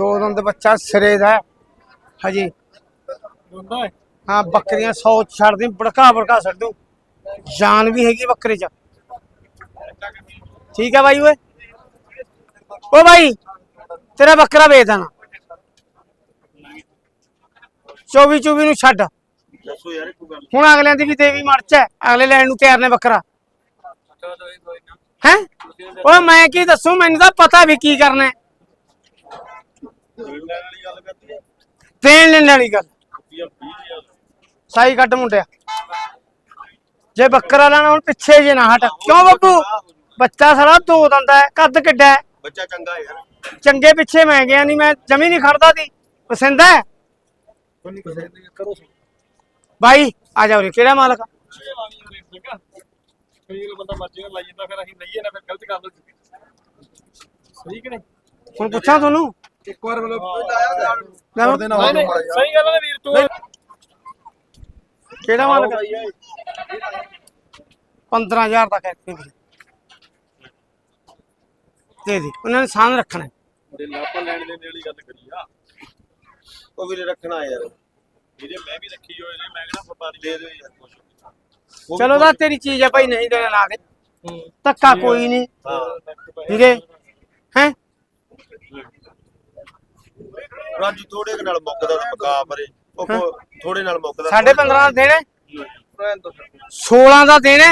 ਦੋ ਦੰਦ ਬੱਚਾ ਸਿਰੇ ਦਾ। ਹਜੀ। ਹੁੰਦਾ ਹੈ? ਬੱਕਰੀਆਂ 100 ਛੱਡ ਦੀ ਬੜਕਾ ਬੜਕਾ ਛੱਡ ਦੂੰ। ਜਾਨ ਵੀ ਹੈਗੀ ਬੱਕਰੇ ਚ। ਠੀਕ ਹੈ ਬਾਈ ਓਏ। ਓ ਬਾਈ ਤੇਰਾ ਬੱਕਰਾ ਵੇਚ ਦੇਣਾ। 24 24 ਨੂੰ ਛੱਡ। ਦੱਸੋ ਯਾਰ ਕੋਈ ਗੱਲ। ਹੁਣ ਅਗਲਿਆਂ ਦੀ ਵੀ ਦੇਵੀ ਮਰਚ ਹੈ। ਅਗਲੇ ਲੈਣ ਨੂੰ ਤਿਆਰ ਨੇ ਬੱਕਰਾ। ਹੈ? ਓਏ ਮੈਂ ਕੀ ਦੱਸੂ? ਮੈਨੂੰ ਤਾਂ ਪਤਾ ਵੀ ਕੀ ਕਰਨਾ ਹੈ। ਲੈਣ ਵਾਲੀ ਗੱਲ ਕਰਦੀ ਹੈ ਦੇਣ ਲੈਣ ਵਾਲੀ ਗੱਲ। ਰੁਪਿਆ 20000 ਸਾਈ ਕੱਢ ਮੁੰਡਿਆ। ਜੇ ਬੱਕਰਾ ਲੈਣਾ ਹੁਣ ਪਿੱਛੇ ਜੇ ਨਾ ਹਟ। ਕਿਉਂ ਬੱਬੂ? ਬੱਚਾ ਸਾਲਾ ਦੋ ਦੰਦਾ ਹੈ ਕੱਦ ਕਿੱਡਾ ਹੈ? ਬੱਚਾ ਚੰਗਾ ਹੈ ਯਾਰ। ਚੰਗੇ ਪਿੱਛੇ ਮੈਂ ਗਿਆ ਨਹੀਂ ਮੈਂ ਜਮੀ ਨਹੀਂ ਖੜਦਾ ਸੀ। ਪਸੰਦ ਹੈ? ਕੋਈ ਕਰੋ ਬਾਈ ਆ ਜਾ ਉਰੇ ਕਿਹੜਾ ਮਾਲਕ ਵਾਰ ਬੰਦਾ ਮਰਜ਼ੀ ਨਾਲ ਲਾਈ ਜਾਂਦਾ ਫਿਰ ਅਸੀਂ ਲਈਏ ਨਾ ਫਿਰ ਗਲਤ ਕਰ ਦੋ ਸਹੀ ਕਿ ਨਹੀਂ? ਹੁਣ ਪੁੱਛਾਂ ਤੁਹਾਨੂੰ? ਇੱਕ ਵਾਰ ਮਤਲਬ ਲੈ ਨਹੀਂ ਨਹੀਂ ਸਹੀ ਗੱਲ ਹੈ ਨਾ ਵੀਰ ਤੂੰ ਕਿਹੜਾ ਮਾਲਕ 15000 ਦਾ ਕਹਿੰਦੇ ਵੀ ਦੇ ਦੇ ਉਹਨਾਂ ਨੇ ਸਾਨ ਰੱਖਣਾ ਹੈ। ਦੇ ਲਾਪਾ ਲੈਣ ਦੇਣ ਵਾਲੀ ਗੱਲ ਕਰੀ ਆ। ਉਹ ਵੀਰੇ ਰੱਖਣਾ ਯਾਰ। ਇਹਦੇ ਮੈਂ ਵੀ ਰੱਖੀ ਹੋਏ ਨੇ ਮੈਂ ਕਿਹੜਾ ਵਪਾਰੀ ਦੇ ਦਿਓ ਯਾਰ ਕੁਛ ਚਲੋ ਦਾ ਤੇਰੀ ਚੀਜ਼ ਹੈ ਭਾਈ ਨਹੀਂ ਦੇਣਾ ਲਾ ਦੇ ਧੱਕਾ ਕੋਈ ਨਹੀਂ। ਹਾਂ। ਵੀਰੇ ਹੈ? ਰਾਜੂ ਥੋੜੇ ਕੁ ਨਾਲ ਮੁੱਕਦਾ ਤਾਂ ਪਕਾ ਪਰੇ। ਉਹ ਕੋ- ਥੋੜੇ ਨਾਲ ਮੁੱਕਦਾ ਸਾਢੇ 15 ਦਾ ਦੇਣੇ? ਰਹਿਣ ਦੋ 16 ਦਾ ਦੇਣੇ?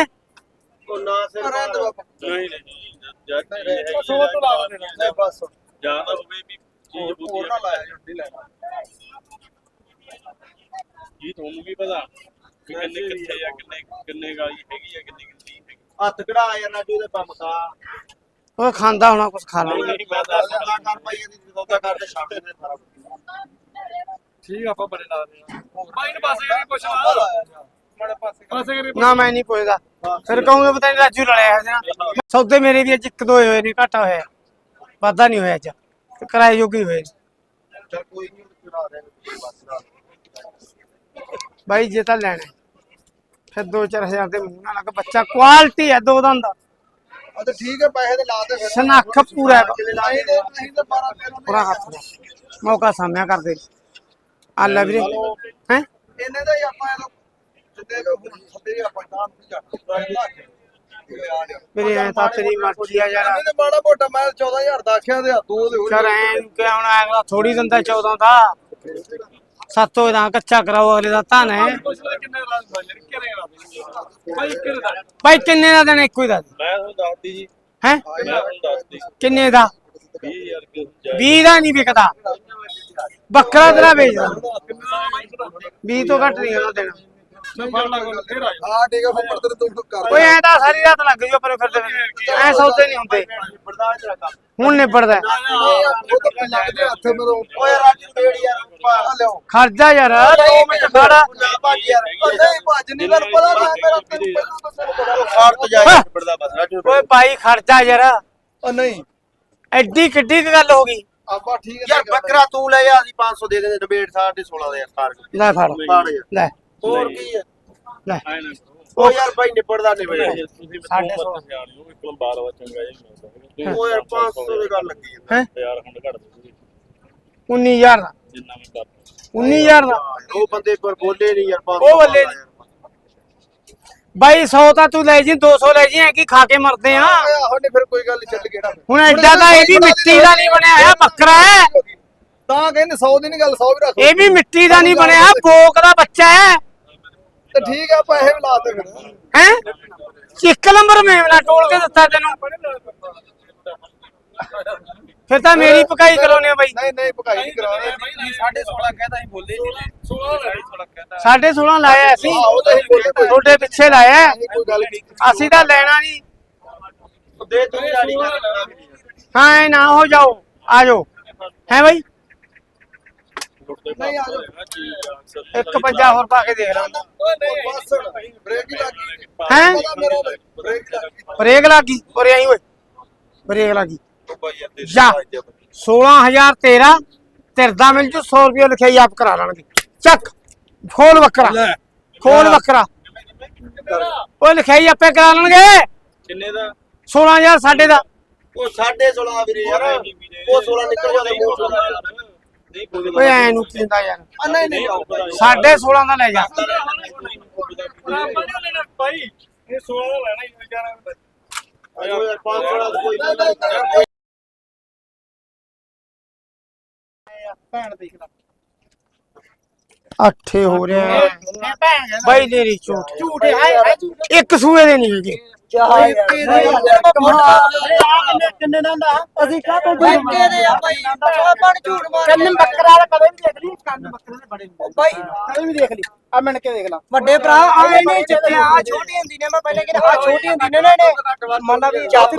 ਉਹ ਨਾ ਸਿਰ ਰਹਿਣ ਦੋ ਨਹੀਂ ਨਹੀਂ ਜੱਟ ਸੋ ਤੋਂ ਲਾ ਦੇਣਾ। ਨਹੀਂ ਬਸ। ਜ਼ਿਆਦਾ ਹੋਵੇ ਵੀ ਚੀਜ਼ ਬੁੱਧੀ ਹੋਰ ਨਾ ਲਾਇਆ ਜੁੱਟੀ ਲੈ ਜੀ ਤੁਹਾਨੂੰ ਵੀ ਪਤਾ ਕਿ ਕਿੰਨੇ ਕਿੱਥੇ ਆ ਕਿੰਨੇ ਕਿੰਨੇ ਗਾਲੀ ਹੈਗੀ ਆ ਕਿੰਨੇ ਕਿੰਨੀ ਹੈਗੀ। ਹੱਥ ਕਢਾ ਯਾਰ ਰਾਜੂ ਦੇ ਪੰਮ ਕਾ ਉਹ ਖਾਂਦਾ ਹੋਣਾ ਕੁਝ ਖਾ ਨਹੀਂ ਲੈਣਾ ਨਹੀਂ ਮੈਂ ਦੱਸ ਦਿੰਦਾ ਕਰ ਭਾਈ ਇਹਦੀ ਸੌਦਾ ਕਰਦੇ ਛੱਡ ਦੇ ਸਾਰਾ ਠੀਕ ਆ ਆਪਾਂ ਬੜੇ ਲਾ ਦੇ ਬਾਈ ਨੂੰ ਪਾਸੇ ਕਰੀ ਪੁੱਛ ਲਾ। ਮੜੇ ਪਾਸੇ ਪਾਸੇ ਕਰੀ ਨਾ ਮੈਂ ਨਹੀਂ ਪੁੱਛਦਾ। ਫਿਰ ਕਹੂੰਗੇ ਪਤਾ ਨਹੀਂ ਰਾਜੂ ਲੜਿਆ ਹੈ ਨਾ। ਸੌਦੇ ਮੇਰੇ ਵੀ ਅੱਜ ਇੱਕ ਦੋ ਹੋਏ ਨੇ ਘਾਟਾ ਹੋਇਆ। ਵਾਧਾ ਨਹੀਂ ਹੋਇਆ ਅੱਜ। ਤੇ ਕਿਰਾਏ ਜੋਗੀ ਹੋਏ ਨੇ। ਚਲ ਕੋਈ ਨਹੀਂ ਚੜਾ ਦੇ ਬਸ ਦਾ ਬਾਈ ਜੇ ਤਾਂ ਲੈਣਾ ਹੈ, ਫਿਰ 2-4000 ਦੇ ਮੂੰਹ ਨਾਲ ਲੱਗ ਬੱਚਾ ਕੁਆਲਿਟੀ ਹੈ ਦੋ ਦੰਦ ਦਾ ਆ ਤਾਂ ਠੀਕ ਹੈ ਪੈਸੇ ਤੇ ਲਾ ਦੇ ਫਿਰ। ਸਨੱਖ ਪੂਰਾ ਹੈ। ਕਿਲੇ ਲਾ ਦੇ ਅਸੀਂ ਤਾਂ 12 13 ਪੂਰਾ ਹੱਥ ਦਾ। ਮੌਕਾ ਸਾਹਮਣੇ ਕਰਦੇ। ਆ ਲੈ ਵੀਰੇ। ਹੈ? ਇਹਨੇ ਦਾ ਹੀ ਆਪਾਂ ਇਹਨੂੰ ਜਿੱਦੇ ਸੱਦੇ ਆਪਾਂ ਤਾਂ ਮੇਰੇ ਐ ਤਾਂ ਤੇਰੀ ਮਰਜ਼ੀ ਆ ਯਾਰ। ਇਹਨੇ ਮਾੜਾ ਮੋਟਾ ਮੈਂ 14000 ਦਾ ਆਖਿਆ ਤੇ ਦੋ ਦੇ ਹੋਰ ਚਲ ਐ ਕਿ ਹੁਣ ਅਗਲਾ ਥੋੜੀ ਦਿੰਦਾ 14 ਦਾ। ਸੱਤੋ ਦਾ ਕੱਚਾ ਕਰਾਓ ਅਗਲੇ ਦਾ ਧਨ ਹੈ ਲੈ ਕਿੰਨੇ ਦੇ ਦੇਣਾ ਇੱਕੋ ਹੀ ਦਾ? ਮੈਂ ਤੁਹਾਨੂੰ ਦੱਸਦੀ ਜੀ। ਹੈ? ਮੈਂ ਤੁਹਾਨੂੰ ਦੱਸਦੀ। ਕਿੰਨੇ ਦਾ? 20000 ਰੁਪਏ ਜਾਇ 20 ਦਾ ਨਹੀਂ ਵਿਕਦਾ। ਬੱਕਰਾ ਤੇਰਾ ਵੇਚਦਾ ਕਿੰਨੇ ਦਾ ਬਾਈ 20 ਤੋਂ ਘੱਟ ਨਹੀਂ ਉਹਨਾਂ ਦੇਣਾ। ਫੇਰ ਆ ਜਾ ਹਾਂ ਠੀਕ ਹੈ ਫੁੱਫੜ ਤੇਰੇ ਤੂੰ ਕਰ ਓਏ ਐ ਤਾਂ ਸਾਰੀ ਰਾਤ ਲੱਗ ਜੂ ਪਰ ਫਿਰਦੇ ਫਿਰਦੇ। ਐ ਸੌਦੇ ਨਹੀਂ ਹੁੰਦੇ। ਬਰਦਾਸ਼ਤ ਰੱਖ ਹੁਣ ਨਿਬੜਦਾ ਤਾਂ ਲੱਗਦੇ ਹੱਥ ਮੇਰੇ ਓਏ ਰਾਜੂ ਯਾਰ ਲਿਓ ਖਰਜਾ ਯਾਰ 2 ਮਿੰਟ ਖੜ। ਭੱਜ ਯਾਰ ਨਹੀਂ ਭੱਜ ਨਹੀਂ ਮੈਨੂੰ ਪਤਾ ਨਾ ਮੇਰਾ ਤੈਨੂੰ ਪਹਿਲਾਂ ਤਾਂ ਪਤਾ ਖਾਰਤ ਜਾਏ ਬੜਦਾ ਬਸ ਰਾਜੂ ਓਏ ਭਾਈ ਖਰਜਾ ਯਾਰ। ਉਹ ਨਹੀਂ। ਐਡੀ ਕਿੱਡੀ ਗੱਲ ਹੋ ਗਈ। ਆਪਾਂ ਠੀਕ ਹੈ ਯਾਰ ਬੱਕਰਾ ਤੂੰ ਲੈ ਜਾ ਅਸੀਂ 500 ਦੇ ਦੇ ਡਿਬੇਟ ਸਾਡੇ 16 ਦੇ ਯਾਰ ਸਾਰ ਲੈ ਫੜ। ਫੜ ਯਾਰ। ਲੈ। ਹੋਰ ਕੀ ਹੈ? ਲੈ। ਆਏ ਨਾ ਉਹ ਯਾਰ ਭਾਈ ਨਿਬੜਦਾ ਨਹੀਂ ਬੜੇ ਤੁਸੀਂ ਸਾਢੇ ਸਾਡੇ ਸੋਲਾਂ। ਸਿਆਣੇ ਹੋ। ਇੱਕ ਲੰਬਾਲ ਵਾ ਚੰਗਾ ਜਿਹਾ ਉਹ ਯਾਰ 500 ਦੀ ਗੱਲ ਲੱਗੀ ਹੈ? ਹੈ ਯਾਰ ਖੰਡ ਘੜ ਦੇ 19000 ਦਾ। ਜਿੰਨਾ ਮੈਂ ਕਰ 19000 ਦਾ। ਉਹ ਬੰਦੇ ਪਰ ਬੋਲੇ ਨਹੀਂ ਯਾਰ 500 ਉਹ ਬੱਲੇ ਨੀ। ਬਾਈ 100 ਤਾਂ ਤੂੰ ਲੈ ਜੀ 200 ਲੈ ਜੀ ਐ ਕੀ ਖਾ ਕੇ ਮਰਦੇ ਆ? ਹੁਣ ਫਿਰ ਕੋਈ ਗੱਲ ਚੱਲ ਕਿਹੜਾ ਹੁਣ ਐਡਾ ਤਾਂ ਇਹ ਵੀ ਮਿੱਟੀ ਦਾ ਨਹੀਂ ਬਣਿਆ ਹੋਇਆ ਬੱਕਰਾ ਹੈ। ਤਾਂ ਕਹਿੰਦੇ 100 ਦੀ ਨਹੀਂ ਗੱਲ 100 ਵੀ ਰੱਖ ਇਹ ਵੀ ਮਿੱਟੀ ਦਾ ਨਹੀਂ ਬਣਿਆ ਬੋਕ ਦਾ ਬੱਚਾ ਹੈ। ਤੇ ਠੀਕ ਆ ਪੈਸੇ ਵੀ ਲਾਤੇ ਫਿਰ। ਹੈ? ਇੱਕ ਨੰਬਰ ਮੇਮਣਾ ਟੋਲ ਕੇ ਦਿੱਤਾ ਤੈਨੂੰ। ਫਿਰ ਤਾਂ ਮੇਰੀ ਪਕਾਈ ਕਰਾਉਣੀ ਆ ਬਾਈ। ਨਹੀਂ ਨਹੀਂ ਪਕਾਈ ਨਹੀਂ ਕਰਾ ਰਹੇ ਨਹੀਂ 16.5 ਕਹਿੰਦਾ ਅਸੀਂ ਬੋਲੇ ਨਹੀਂ 16 ਲੈ 16 ਕਹਿੰਦਾ ਸਾਢੇ 16 ਲਾਇਆ ਅਸੀਂ। ਹਾਂ, ਉਹ ਤਾਂ ਅਸੀਂ ਬੋਲੇ ਕੋਈ। ਤੁਹਾਡੇ ਪਿੱਛੇ ਲਾਇਆ। ਨਹੀਂ ਕੋਈ ਗੱਲ ਨਹੀਂ। ਅਸੀਂ ਤਾਂ ਲੈਣਾ ਨਹੀਂ। ਦੇ ਤੂੰ ਕਰ ਹਾਂ ਐ ਨਾ ਹੋ ਜਾਓ। ਆ ਜਾਓ। ਹੈ ਬਾਈ? ਨਹੀਂ ਆ ਜਾਓ। ਇੱਕ ਪੰਜਾ ਹੋਰ ਪਾ ਕੇ ਦੇਖ ਲਾਂ ਬਸ। ਬ੍ਰੇਕ ਹੀ ਲੱਗ ਹੈ? ਬ੍ਰੇਕ ਲੱਗ ਬ੍ਰੇਕ ਲੱਗੀ ਉਰੇ ਆਈ ਓਏ। ਬ੍ਰੇਕ ਲੱਗੀ ਜਾ। 16000 ਤੇਰਾ ਤਿਰਦਾ ਮਿਲ ਜੂ 100 ਰੁਪਏ ਲਿਖਾਈ ਆਪ ਕਰਾ ਲੈਣਗੇ। ਚੱਕ ਖੋਲ ਬੱਕਰਾ ਖੋਲ ਬੱਕਰਾ ਓਏ ਲਿਖਾਈ ਆਪੇ ਕਰਾ ਲੈਣਗੇ। ਕਿੰਨੇ ਦਾ? 16000 ਸਾਡੇ ਦਾ। ਉਹ 16.5 ਵੀਰੇ ਯਾਰ। ਉਹ 16 ਨਿਕਲ ਜਾਂਦੇ ਮੂੰਹ ਕੋਈ ਓਏ ਐ ਨੂੰ ਕੀ ਹੁੰਦਾ ਯਾਰ ਨਹੀਂ ਨਹੀਂ ਸਾਢੇ 16 ਦਾ ਲੈ ਜਾ। ਭਾਈ। ਇਹ 16 ਦਾ ਲੈਣਾ ਹੀ ਯਾਰ 500 ਦਾ ਕੋਈ ਭੈਣ ਦੇਖ ਲੈ ਅੱਠੇ ਹੋ ਰਿਹਾ। ਮੈਂ ਭੈਣ ਕਹਿੰਦਾ ਬਾਈ ਤੇਰੀ ਝੂਠ। ਝੂਠ ਹੈ ਹਾਏ ਇੱਕ ਸੂਏ ਦੇ ਨਹੀਂ ਹੈਗੇ। ਚਾਹ ਕਿੰਨੇ ਦਾ ਹੁੰਦਾ ਅਸੀਂ ਕਾਹ ਤੋਂ ਬੈਂਕੇ ਦੇ ਆ? ਭਾਈ ਆਪਾਂ ਨੂੰ ਝੂਠ ਮਾਰ ਕੰਨ ਬੱਕਰਾ ਦਾ ਕਦੇ ਵੀ ਦੇਖ ਲਈ ਕੰਨ ਬੱਕਰੇ ਦੇ ਬੜੇ ਭਾਈ ਕਦੇ ਵੀ ਦੇਖ ਲਈ। ਆ ਮਿਣ ਕੇ ਦੇਖ ਲੈ। ਵੱਡੇ ਭਰਾ ਆਏ ਨਹੀਂ ਜਿੱਥੇ ਆ ਛੋਟੀ ਹੁੰਦੀ ਨੇ ਮੈਂ ਪਹਿਲੇ ਕਿਹਾ ਆ ਛੋਟੀ ਹੁੰਦੀ ਨੇ ਨਾ ਇਹਨੇ। ਮੰਨ ਲਾ ਵੀ ਚੱਪ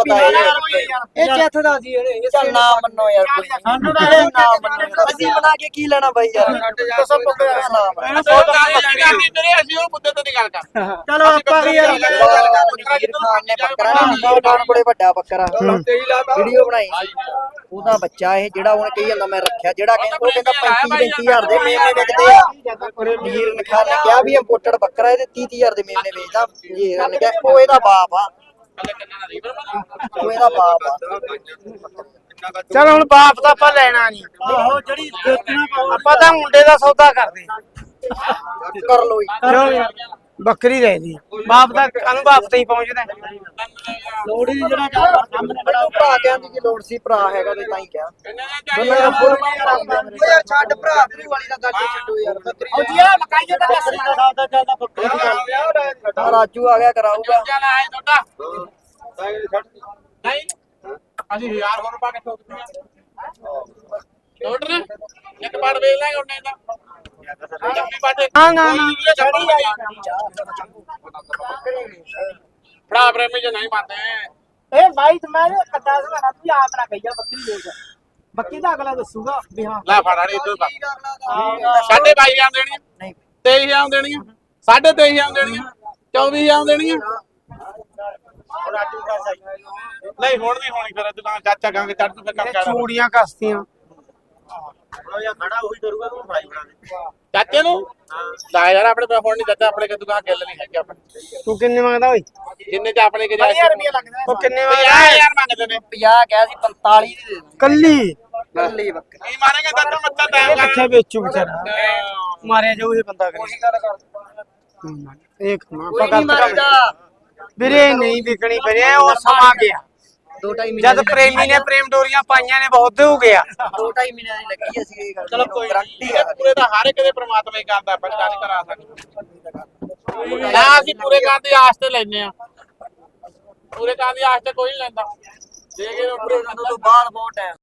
ਇਹ ਚੈਥ ਦਾ ਸੀ ਇਹਨੇ ਚੱਲ ਨਾ ਮੰਨੋ ਯਾਰ ਕੋਈ। ਸਾਨੂੰ ਤਾਂ ਇਹ ਨਾ ਮੰਨੋ ਅਸੀਂ ਬਣਾ ਕੇ ਕੀ ਲੈਣਾ ਬਾਈ ਯਾਰ? ਦੱਸੋ ਪੱਕੇ ਦਾ ਨਾਮ ਨਾ ਤੇਰੇ ਅਸੀਂ ਉਹ ਮੁੱਦੇ ਤੇ ਨਹੀਂ ਗੱਲ ਕਰ। ਚਲੋ ਆਪਾਂ ਵੀ ਯਾਰ ਖਾਨ ਨੇ ਬੱਕਰਾ ਨਹੀਂ ਖਾਨ ਬੜੇ ਵੱਡਾ ਬੱਕਰਾ। ਵੀਡੀਓ ਬਣਾਈ ਉਹਦਾ ਬੱਚਾ ਇਹ ਜਿਹੜਾ ਹੁਣ ਕਹੀ ਜਾਂਦਾ ਮੈਂ ਰੱਖਿਆ। ਜਿਹੜਾ ਕਹਿੰਦਾ ਉਹ ਕਹਿੰਦਾ 35 35000 ਦੇ ਮੇਮਨੇ ਵਿਕਦੇ ਆ। ਵੀਰ ਨੇ ਖਾਨ ਨੇ ਕਿਹਾ ਵੀ ਇੰਪੋਰਟਡ ਬੱਕਰਾ ਇਹਦੇ 30 30000 ਦੇ ਮੇਮਨੇ ਵੇਚਦਾ ਇਹ ਨੇ ਕਿਹਾ ਉਹ ਇਹਦਾ ਬਾਪ ਆ। ਉਹ ਇਹਦਾ ਬਾਪ ਆ। ਚਲ ਹੁਣ ਬਾਪ ਦਾ ਆਪਾਂ ਲੈਣਾ ਨਹੀਂ। ਆਹੋ ਜਿਹੜੀ ਆਪਾਂ ਤਾਂ ਮੁੰਡੇ ਦਾ ਸੌਦਾ ਕਰਦੇ। ਕਰ ਲੋ ਜੀ। ਬੱਕਰੀ ਲੈ ਲਈ ਬਾਪ ਦਾ ਕਾਨੂੰ ਬਾਪ ਤੇ ਹੀ ਪਹੁੰਚਦਾ ਹੈ। ਲੋੜੀ ਜਿਹੜਾ ਕੰਮ ਸਾਹਮਣੇ ਮੈਨੂੰ ਭਰਾ ਦੀ ਕੀ ਲੋੜ ਸੀ ਭਰਾ ਹੈਗਾ ਤੇ ਤਾਂ ਹੀ ਕਿਹਾ। ਬੰਦਾ ਫੁੱਲ ਯਾਰ ਛੱਡ ਭਰਾ ਤੇਰੀ ਵਾਲੀ ਦਾ ਗੱਲ ਛੱਡੋ ਯਾਰ ਬੱਕਰੀ ਉਹ ਜੀ ਆ ਮਕਾਈ ਦਾ ਬੱਕਰੀ ਦਾ ਸਾਦਾ ਚੱਲਦਾ ਬੱਕਰੀ ਦਾ ਆ ਰਾਜੂ ਆ ਗਿਆ ਕਰਾਊਗਾ। ਚੱਲ ਆਏ ਤੁਹਾਡਾ। ਨਹੀਂ। ਅਸੀਂ ਹਜ਼ਾਰ ਹੋਰ ਪਾ ਕੇ ਲੋਟ ਨੇ ਇੱਕ ਬਾੜ ਵੇਚ ਲਾਂਗੇ ਉਹਨੇ ਦਾ ਨਾ ਨਾ ਨਾ ਫੜਾ ਪ੍ਰੇਮੀ ਜੇ ਨਹੀਂ ਮੰਨਦੇ ਇਹ ਭਾਈ ਮੈਂ ਕੱਟਾ ਸਵਾਣਾ ਤੂੰ ਆਪ ਨਾ ਕਹੀਆ ਬੱਕਰੀ ਦੇਖ ਬੱਕਰੀ ਦਾ ਅਗਲਾ ਦੱਸੂਗਾ ਵੀ ਹਾਂ ਲੈ ਫੜਾ ਰੇ ਇੱਧਰ ਸਾਢੇ 22000 ਦੇਣੀਆਂ ਨਹੀਂ 23000 ਦੇਣੀਆਂ ਸਾਢੇ 23000 ਦੇਣੀਆਂ 24000 ਦੇਣੀਆਂ ਨਹੀਂ ਹੁਣ ਨਹੀਂ ਹੋਣੀ ਫਿਰ ਦੁਕਾਨ ਚਾਚਾ ਕਹਾਂਗੇ ਚੱਲ ਤੂੰ ਫਿਰ ਕੰਮ ਕਰ ਚੂੜੀਆਂ ਕਸਤੀਆਂ ਚਾਚੇ ਨੂੰ? ਲਾ ਯਾਰ ਆਪਣੇ ਕੋਲ ਹੁਣ ਨਹੀਂ ਚਾਚਾ ਆਪਣੇ ਕੋਲ ਦੁਕਾਨ ਗਿੱਲ ਨਹੀਂ ਹੈਗੀ ਆਪਣੇ। ਤੂੰ ਕਿੰਨੇ ਮੰਗਦਾ ਓਏ? ਜਿੰਨੇ ਚ ਆਪਣੇ ਕੇ ਜਾਇ 1000 ਰੁਪਏ ਲੱਗਦਾ ਉਹ ਕਿੰਨੇ ਮੰਗਦਾ ਯਾਰ ਮੰਗਦੇ ਨੇ। 50 ਕਿਹਾ ਸੀ 45 ਦੀ ਦੇ ਕੱਲੀ? ਕੱਲੀ ਬੱਕਰੀ। ਕੀ ਮਾਰੇਗਾ ਚਾਚਾ ਮੱਤਾ ਟਾਈਮ ਕਿੱਥੇ ਵੇਚੂ ਵਿਚਾਰਾ? ਮਾਰਿਆ ਜਾਊ ਇਹ ਬੰਦਾ ਕਰੇ। ਇੱਕ ਨਾ ਨਹੀਂ ਕੰਮ ਵੀਰੇ ਨਹੀਂ ਵਿਕਣੀ ਵੀਰੇ ਉਹ ਸਮਾਂ ਗਿਆ। ਦੋ ਢਾਈ ਮਹੀਨੇ ਜਦ ਪ੍ਰੇਮੀ ਨੇ ਪ੍ਰੇਮ ਡੋਰੀਆਂ ਪਾਈਆਂ ਨੇ ਬਹੁਤ ਹੋ ਗਿਆ ਦੋ ਢਾਈ ਮਹੀਨੇ ਦੀ ਲੱਗੀ ਅਸੀਂ ਇਹ ਗੱਲ ਚਲੋ ਕੋਈ ਗਰੰਟੀ ਨਹੀਂ। ਆ। ਪੂਰੇ ਤਾਂ ਹਰ ਇੱਕ ਦੇ ਪ੍ਰਮਾਤਮਾ ਹੀ ਕਰਦਾ ਆਪਾਂ ਗੱਲ ਨਹੀਂ ਕਰਾ ਸਕਦੇ ਨਾ ਅਸੀਂ ਪੂਰੇ ਕਾਂ ਦੀ ਆਸ ਤੇ ਲੈਨੇ ਆ ਪੂਰੇ ਕਾਂ ਦੀ ਆਸ ਤੇ ਕੋਈ ਨਹੀਂ ਲੈਂਦਾ। ਦੇ ਕੇ ਪੂਰੇ ਉਦੋਂ ਤੋਂ ਬਾਅਦ ਬਹੁਤ ਟਾਈਮ